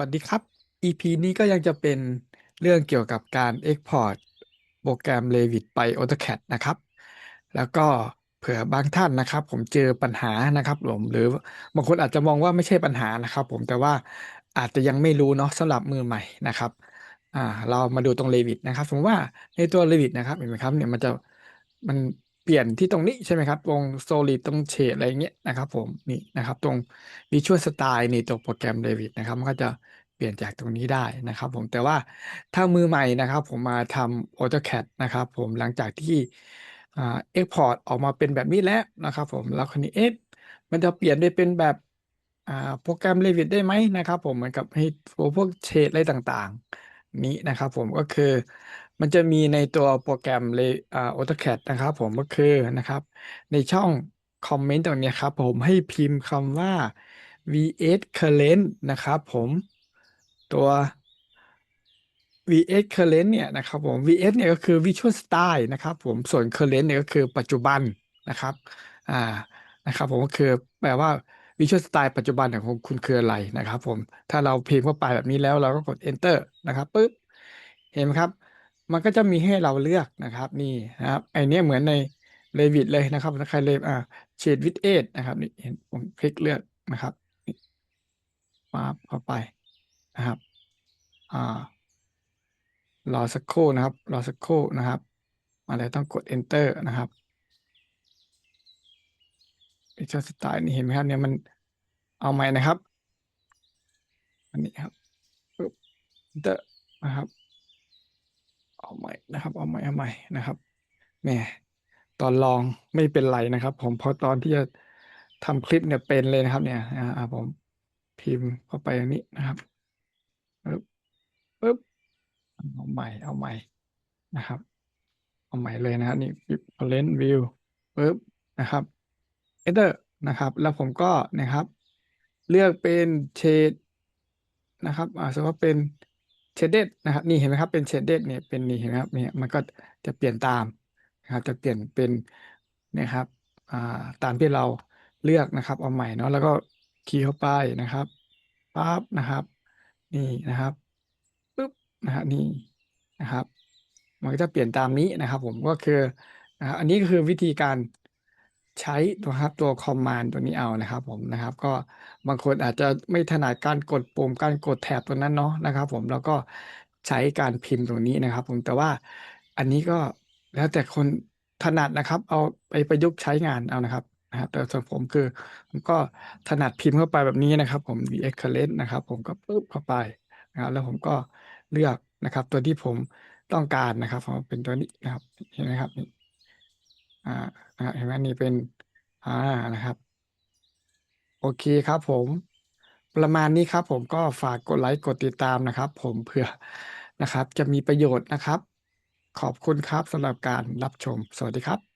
วัสดีครับ EP นี้ก็ยังจะเป็นเรื่องเกี่ยวกับการ Export โปรแกรม Revit ไป AutoCAD นะครับ แล้วก็เผื่อบางท่านนะครับ ผมเจอปัญหานะครับผมหรือบางคนอาจจะมองว่าไม่ใช่ปัญหานะครับผมแต่ว่าอาจจะยังไม่รู้เนาะสำหรับมือใหม่นะครับอ่าเรามาดูตรง Revit นะครับสมมติว่าในตัว Revit นะครับเห็นไหมครับเนี่ยมันจะมัน เปลี่ยนที่ตรงนี้ใช่ไหมครับ ตรง Solid ตรงเฉดอะไรเงี้ยนะครับ ผมนี่นะครับ ตรง Visual Style นี่ตัวโปรแกรม Revit นะครับมันก็จะเปลี่ยนจากตรงนี้ได้นะครับ ผมแต่ว่าถ้ามือใหม่นะครับ ผมมาทำ AutoCAD นะครับ ผมหลังจากที่เอ่า Export ออกมาเป็นแบบนี้แล้วนะครับ ผมแล้วคราวนี้เอ๊ะมันจะเปลี่ยนได้เป็นแบบโปรแกรม Revit ได้ไหมนะครับ ผมเหมือนกับให้พวกเฉดอะไรต่างๆ นี้นะครับ ผมก็คือ มันจะมีในตัวโปรแกรมเลยอ่า AutoCAD นะครับผมก็คือนะครับ ในช่องคอมเมนต์ตรงนี้ครับผมให้พิมพ์คำว่า vs current นะครับผมตัว vs current เนี่ยนะครับผม vs เนี่ยก็คือ visual style นะครับผมส่วน current เนี่ยก็คือปัจจุบันนะครับอ่านะครับผมก็คือแปลว่า visual style ปัจจุบันของคุณคืออะไรนะครับผมถ้าเราพิมพ์เข้าไปแบบนี้แล้วเราก็กด enter นะครับปุ๊บเห็นไหมครับ มันก็จะมีให้เราเลือกนะครับ นี่นะครับไอเนี้ยเหมือนใน Revit เลยนะครับใครเลยอ่า shade with edge นะครับนี่เห็นผมคลิกเลือกนะครับมาเข้าไปนะครับอ่ารอสักครู่นะครับ รอสักครู่นะครับอะไรต้องกด enter นะครับ Visual Style นี่เห็นไหมครับเนี่ยมันเอาใหม่นะครับ อันนี้ครับปึ๊บ enter นะครับ เอาใหม่นะครับ เอาใหม่เอาใหม่นะครับแหมตอนลองไม่เป็นไรนะครับ ผมพราะตอนที่จะทำคลิปเนี่ยเป็นเลยนะครับ เนี่ยอ่าผมพิมพ์เข้าไปอันนี้นะครับปึ๊บปึ๊บเอาใหม่เอาใหม่นะครับ เอาใหม่เลยนะครับนี่ Parent View ปึ๊บนะครับ Enter นะครับ แล้วผมก็นะครับ เลือกเป็นเฉดนะครับอ่าสมมติว่าเป็น shaded นะครับนี่เห็นไหมครับเป็น shaded เนี่ยเป็นนี่เห็นไหมครับเนี่ยมันก็จะเปลี่ยนตามนะครับจะเปลี่ยนเป็นนะครับาตามที่เราเลือกนะครับเอาใหม่เนาะแล้วก็คีย์เข้าไปนะครับปั๊บนะครับ นี่นะครับปึ๊บนะฮะนี่นะครับ มันก็จะเปลี่ยนตามนี้นะครับ ผมก็คือนะครับอันนี้ก็คือวิธีการ ใช้ตัวครับตัวคอมมานด์ตัวนี้เอานะครับผมนะครับ ก็บางคนอาจจะไม่ถนัดการกดปุ่มการกดแถบตัวนั้นเนาะนะครับ ผมแล้วก็ใช้การพิมพ์ตรงนี้นะครับ ผมแต่ว่าอันนี้ก็แล้วแต่คนถนัดนะครับ เอาไปประยุกต์ใช้งานเอานะครับนะครับแต่ส่วนผมคือผมก็ถนัดพิมพ์เข้าไปแบบนี้นะครับ ผม VX Current นะครับ ผมก็ปึ๊บเข้าไปนะครับ แล้วผมก็เลือกนะครับ ตัวที่ผมต้องการนะครับผมเป็นตัวนี้นะครับเห็นไหมครับนี่ อ่าเห็นไหมนี่เป็นอ่านะครับ โอเคครับผม ประมาณนี้ครับผมก็ฝากกดไลค์กดติดตามนะครับ ผมเพื่อนะครับ จะมีประโยชน์นะครับ ขอบคุณครับสำหรับการรับชม สวัสดีครับ